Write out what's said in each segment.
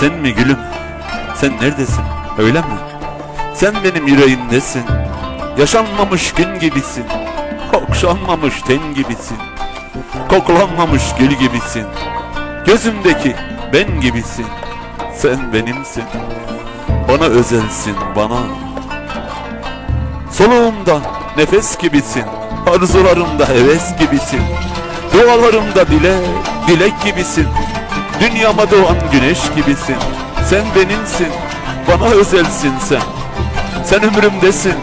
Sen mi gülüm? Sen neredesin? Öyle mi? Sen benim yüreğimdesin. Yaşanmamış gün gibisin. Okşanmamış ten gibisin. Koklanmamış gül gibisin. Gözümdeki ben gibisin. Sen benimsin. Bana özelsin bana. Soluğumda nefes gibisin. Arzularımda heves gibisin. Dualarımda dile, dilek gibisin. Dünyama doğan güneş gibisin. Sen benimsin. Bana özelsin sen. Sen ömrümdesin.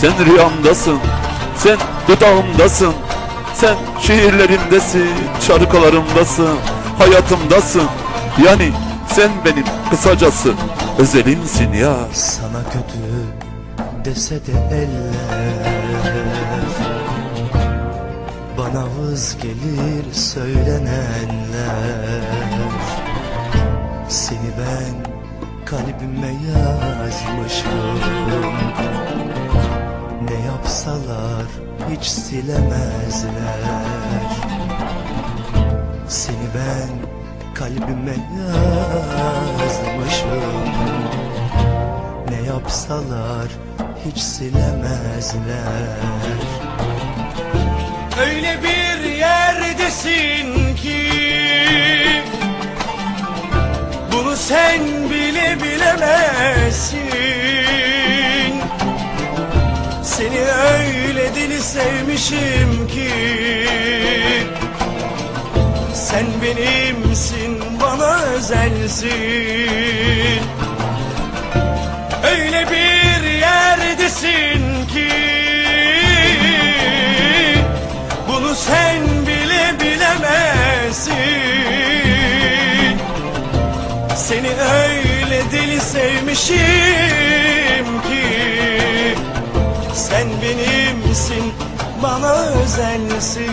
Sen rüyamdasın. Sen dudağımdasın. Sen şiirlerimdesin. Şarkılarımdasın. Hayatımdasın. Yani sen benim kısacası özelimsin ya. Sana kötü dese de eller Bana vız gelir söylenenler ben kalbime yazmışım Ne yapsalar hiç silemezler. Seni ben kalbime yazmışım Ne yapsalar hiç silemezler. Öyle bir yerdesin sen bile bilemezsin. Seni öyle deli sevmişim ki Sen benimsin bana özelsin sevmişim ki Sen benimsin bana özelsin.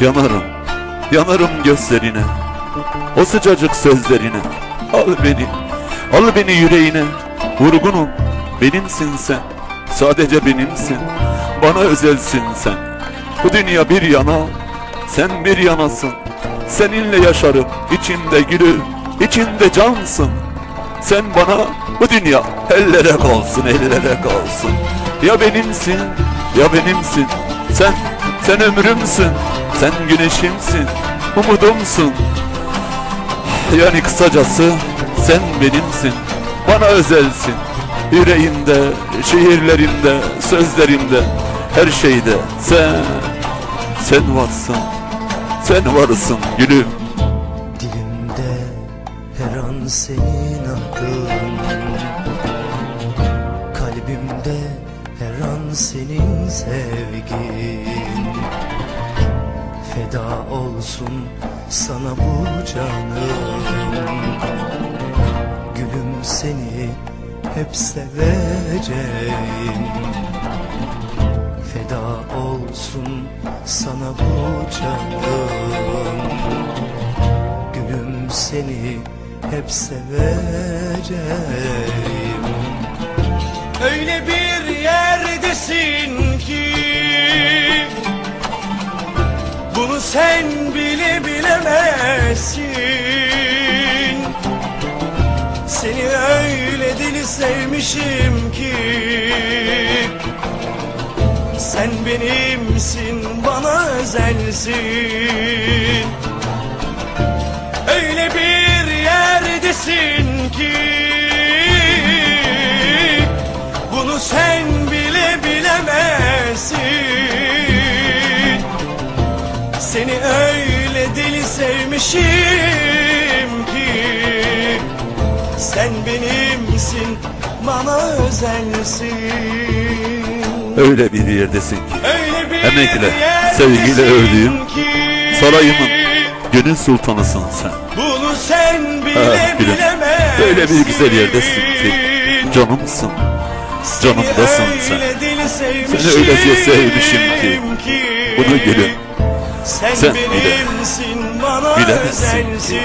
Yanarım, yanarım gözlerine O sıcacık sözlerine. Al beni, al beni yüreğine Vurgunum, benimsin sen Sadece benimsin Bana özelsin sen. Bu dünya bir yana Sen bir yanasın Seninle yaşarım, içinde gülüm içinde cansın. Sen bana bu dünya ellere kalsın, ellere kalsın. Ya benimsin, ya benimsin. Sen, sen ömrümsün Sen güneşimsin, umudumsun. Yani kısacası sen benimsin Bana özelsin. Yüreğimde, şiirlerimde, sözlerimde Her şeyde sen Sen varsın Sen varsın gülüm her an senin adın Kalbimde her an senin sevgin. Feda olsun sana bu canım. Gülüm seni hep seveceğim. Feda olsun sana bu canım. Gülüm seni hep seveceğim. Öyle bir yerdesin ki Bunu sen bile bilemezsin. Seni öyle deli sevmişim ki Sen benimsin bana özelsin yerdesin ki Bunu sen bile bilemezsin. Seni öyle deli sevmişim ki Sen benimsin bana özelsin. Öyle bir yerdesin ki. Öyle bir Emekle, sevgiyle ördüğüm ki. Sarayımın gönül sultanısın sen. Bunu sen bile Ah, gülüm. bilemezsin Öyle bir güzel yerdesin ki Canımsın. Canımdasın sen. Seni öylece sevmişim ki. Bunu gülüm Sen, sen bile. bilemezsin ki.